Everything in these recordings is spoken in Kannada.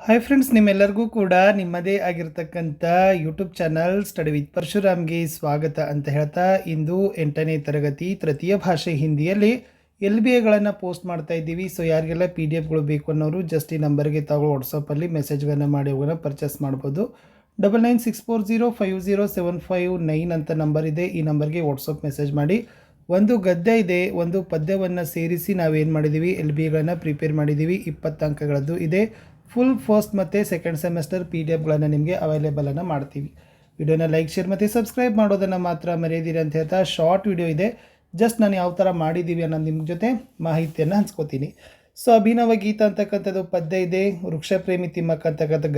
ಹಾಯ್ ಫ್ರೆಂಡ್ಸ್ ನಿಮ್ಮೆಲ್ಲರಿಗೂ ಕೂಡ ನಿಮ್ಮದೇ ಆಗಿರತಕ್ಕಂಥ ಯೂಟ್ಯೂಬ್ ಚಾನಲ್ ಸ್ಟಡಿ ವಿತ್ ಪರಶುರಾಮ್ಗೆ ಸ್ವಾಗತ ಅಂತ ಹೇಳ್ತಾ ಇಂದು ಎಂಟನೇ ತರಗತಿ ತೃತೀಯ ಭಾಷೆ ಹಿಂದಿಯಲ್ಲಿ ಎಲ್ ಬಿ ಎಗಳನ್ನು ಪೋಸ್ಟ್ ಮಾಡ್ತಾ ಇದ್ದೀವಿ. ಸೊ ಯಾರಿಗೆಲ್ಲ ಪಿ ಡಿ ಎಫ್ಗಳು ಬೇಕು ಅನ್ನೋರು ಜಸ್ಟ್ ಈ ನಂಬರ್ಗೆ ತಾವು ವಾಟ್ಸಪ್ಪಲ್ಲಿ ಮೆಸೇಜ್ಗಳನ್ನು ಮಾಡಿ, ಅವುಗಳನ್ನ ಪರ್ಚೇಸ್ ಮಾಡ್ಬೋದು. Double nine six four zero five zero seven five nine ಅಂತ ನಂಬರ್ ಇದೆ. ಈ ನಂಬರ್ಗೆ ವಾಟ್ಸಪ್ ಮೆಸೇಜ್ ಮಾಡಿ. ಒಂದು ಗದ್ಯ ಇದೆ, ಒಂದು ಪದ್ಯವನ್ನು ಸೇರಿಸಿ ನಾವೇನು ಮಾಡಿದ್ದೀವಿ ಎಲ್ ಬಿ ಎಗಳನ್ನು ಪ್ರಿಪೇರ್ ಮಾಡಿದ್ದೀವಿ ಇಪ್ಪತ್ತು ಅಂಕಗಳದ್ದು ಇದೆ. ಫುಲ್ ಫಸ್ಟ್ ಮತ್ತು ಸೆಕೆಂಡ್ ಸೆಮೆಸ್ಟರ್ ಪಿ ಡಿ ಎಫ್ಗಳನ್ನು ನಿಮಗೆ ಅವೈಲೇಬಲನ್ನು ಮಾಡ್ತೀವಿ. ವಿಡಿಯೋನ ಲೈಕ್ ಶೇರ್ ಮತ್ತು ಸಬ್ಸ್ಕ್ರೈಬ್ ಮಾಡೋದನ್ನು ಮಾತ್ರ ಮರೆಯದಿರಿ ಅಂತ ಹೇಳ್ತಾ ಶಾರ್ಟ್ ವಿಡಿಯೋ ಇದೆ. ಜಸ್ಟ್ ನಾನು ಯಾವ ಥರ ಮಾಡಿದ್ದೀವಿ ಅನ್ನೋ ನಿಮ್ಮ ಜೊತೆ ಮಾಹಿತಿಯನ್ನು ಹಂಚ್ಕೋತೀನಿ. ಸೊ ಅಭಿನವ ಗೀತ ಅಂತಕ್ಕಂಥದ್ದು ಪದ್ಯ ಇದೆ ವೃಕ್ಷ ಪ್ರೇಮಿ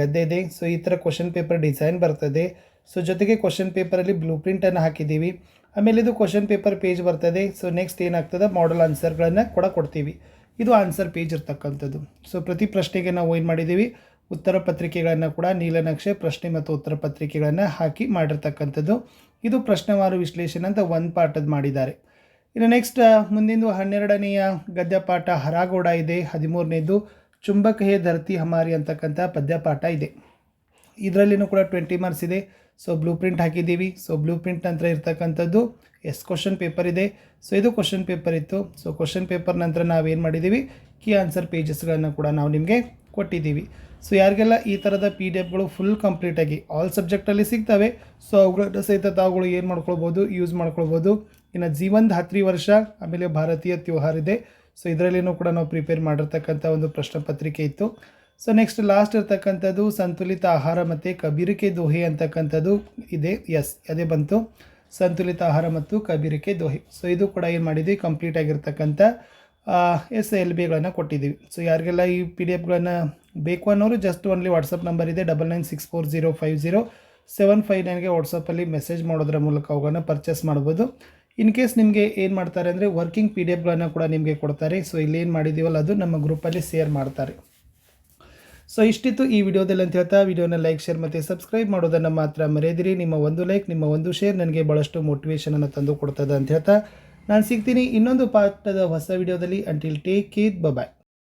ಗದ್ದೆ ಇದೆ. ಸೊ ಈ ಥರ ಕ್ವಶನ್ ಪೇಪರ್ ಡಿಸೈನ್ ಬರ್ತದೆ. ಸೊ ಜೊತೆಗೆ ಕ್ವಶನ್ ಪೇಪರಲ್ಲಿ ಬ್ಲೂ ಪ್ರಿಂಟನ್ನು ಹಾಕಿದ್ದೀವಿ ಆಮೇಲೆ ಇದು ಕ್ವಶನ್ ಪೇಪರ್ ಪೇಜ್ ಬರ್ತದೆ. ಸೊ ನೆಕ್ಸ್ಟ್ ಏನಾಗ್ತದೆ? ಮಾಡಲ್ ಆನ್ಸರ್ಗಳನ್ನು ಕೂಡ ಕೊಡ್ತೀವಿ. ಇದು ಆನ್ಸರ್ ಪೇಜ್ ಇರ್ತಕ್ಕಂಥದ್ದು. ಸೊ ಪ್ರತಿ ಪ್ರಶ್ನೆಗೆ ನಾವು ಏನು ಮಾಡಿದ್ದೀವಿ? ಉತ್ತರ ಪತ್ರಿಕೆಗಳನ್ನು ಕೂಡ ನೀಲನಕ್ಷೆ ಪ್ರಶ್ನೆ ಮತ್ತು ಉತ್ತರ ಪತ್ರಿಕೆಗಳನ್ನು ಹಾಕಿ ಮಾಡಿರ್ತಕ್ಕಂಥದ್ದು. ಇದು ಪ್ರಶ್ನೆವಾರು ವಿಶ್ಲೇಷಣೆ ಅಂತ ಒಂದು ಪಾಠದ ಮಾಡಿದ್ದಾರೆ. ಇನ್ನು ನೆಕ್ಸ್ಟ್ ಮುಂದಿಂದು ಹನ್ನೆರಡನೆಯ ಗದ್ಯ ಪಾಠ ಹರಾಗೋಡ ಇದೆ, ಹದಿಮೂರನೇದು, ಚುಂಬಕ ಹೇ ಧರತಿ ಹಮಾರಿ ಅಂತಕ್ಕಂಥ ಪದ್ಯಪಾಠ ಇದೆ. ಇದರಲ್ಲಿನೂ ಕೂಡ ಟ್ವೆಂಟಿ ಮಾರ್ಕ್ಸ್ ಇದೆ. ಸೊ ಬ್ಲೂ ಪ್ರಿಂಟ್ ಹಾಕಿದ್ದೀವಿ. ಸೊ ಬ್ಲೂ ಪ್ರಿಂಟ್ ನಂತರ ಇರ್ತಕ್ಕಂಥದ್ದು ಎಸ್ ಕ್ವಶನ್ ಪೇಪರ್ ಇದೆ. ಸೊ ಇದು ಕ್ವಶನ್ ಪೇಪರ್ ಇತ್ತು. ಸೊ ಕ್ವಶನ್ ಪೇಪರ್ ನಂತರ ನಾವೇನು ಮಾಡಿದ್ದೀವಿ? ಕೀ ಆನ್ಸರ್ ಪೇಜಸ್ಗಳನ್ನು ಕೂಡ ನಾವು ನಿಮಗೆ ಕೊಟ್ಟಿದ್ದೀವಿ. ಸೊ ಯಾರಿಗೆಲ್ಲ ಈ ಥರದ ಪಿ ಡಿ ಎಫ್ಗಳು ಫುಲ್ ಕಂಪ್ಲೀಟಾಗಿ ಆಲ್ ಸಬ್ಜೆಕ್ಟಲ್ಲಿ ಸಿಗ್ತವೆ ಸೊ ಅವುಗಳ ಸಹಿತ ತಾವುಗಳು ಏನು ಮಾಡ್ಕೊಳ್ಬೋದು? ಯೂಸ್ ಮಾಡ್ಕೊಳ್ಬೋದು. ಇನ್ನು ಜೀವನ್ ಧಾತ್ರಿ ವರ್ಷ, ಆಮೇಲೆ ಭಾರತೀಯ ತ್ಯೋಹಾರ ಇದೆ. ಸೊ ಇದರಲ್ಲಿನೂ ಕೂಡ ನಾವು ಪ್ರಿಪೇರ್ ಮಾಡಿರ್ತಕ್ಕಂಥ ಒಂದು ಪ್ರಶ್ನೆ ಪತ್ರಿಕೆ ಇತ್ತು. ಸೊ ನೆಕ್ಸ್ಟ್ ಲಾಸ್ಟ್ ಇರ್ತಕ್ಕಂಥದ್ದು ಸಂತುಲಿತ ಆಹಾರ ಮತ್ತು ಕಬೀರಿಕೆ ದೋಹೆ ಅಂತಕ್ಕಂಥದ್ದು ಇದೆ. ಎಸ್ ಅದೇ ಬಂತು. ಸಂತುಲಿತ ಆಹಾರ ಮತ್ತು ಕಬೀರಿಕೆ ದೋಹೆ. ಸೊ ಇದು ಕೂಡ ಏನು ಮಾಡಿದ್ವಿ? ಕಂಪ್ಲೀಟ್ ಆಗಿರ್ತಕ್ಕಂಥ ಎಸ್ ಎಲ್ ಬಿಗಳನ್ನು ಕೊಟ್ಟಿದ್ದೀವಿ ಸೊ ಯಾರಿಗೆಲ್ಲ ಈ ಪಿ ಡಿ ಎಫ್ಗಳನ್ನು ಬೇಕು ಅನ್ನೋರು ಜಸ್ಟ್ ಓನ್ಲಿ ವಾಟ್ಸಪ್ ನಂಬರ್ ಇದೆ. Double nine six four zero five zero seven five ನೈನ್ಗೆ ವಾಟ್ಸಪ್ಪಲ್ಲಿ ಮೆಸೇಜ್ ಮಾಡೋದ್ರ ಮೂಲಕ ಅವುಗಳನ್ನು ಪರ್ಚೇಸ್ ಮಾಡ್ಬೋದು. ಇನ್ ಕೇಸ್ ನಿಮಗೆ ಏನು ಮಾಡ್ತಾರೆ ಅಂದರೆ ವರ್ಕಿಂಗ್ ಪಿ ಡಿ ಎಫ್ಗಳನ್ನು ಕೂಡ ನಿಮಗೆ ಕೊಡ್ತಾರೆ. ಸೊ ಇಲ್ಲಿ ಏನು ಮಾಡಿದ್ದೀವಲ್ಲ ಅದು ನಮ್ಮ ಗ್ರೂಪಲ್ಲಿ ಶೇರ್ ಮಾಡ್ತಾರೆ. ಸೊ ಇಷ್ಟಿತ್ತು ಈ ವಿಡಿಯೋದಲ್ಲಿ ಅಂತ ಹೇಳ್ತಾ, ವಿಡಿಯೋನ ಲೈಕ್ ಶೇರ್ ಮತ್ತು ಸಬ್ಸ್ಕ್ರೈಬ್ ಮಾಡೋದನ್ನು ಮಾತ್ರ ಮರೆಯದಿರಿ. ನಿಮ್ಮ ಒಂದು ಲೈಕ್ ನಿಮ್ಮ ಒಂದು ಶೇರ್ ನನಗೆ ಭಾಳಷ್ಟು ಮೋಟಿವೇಶನನ್ನು ತಂದು ಕೊಡ್ತದೆ ಅಂತ ಹೇಳ್ತಾ. ನಾನು ಸಿಗ್ತೀನಿ ಇನ್ನೊಂದು ಪಾಠದ ಹೊಸ ವಿಡಿಯೋದಲ್ಲಿ. Until take care bye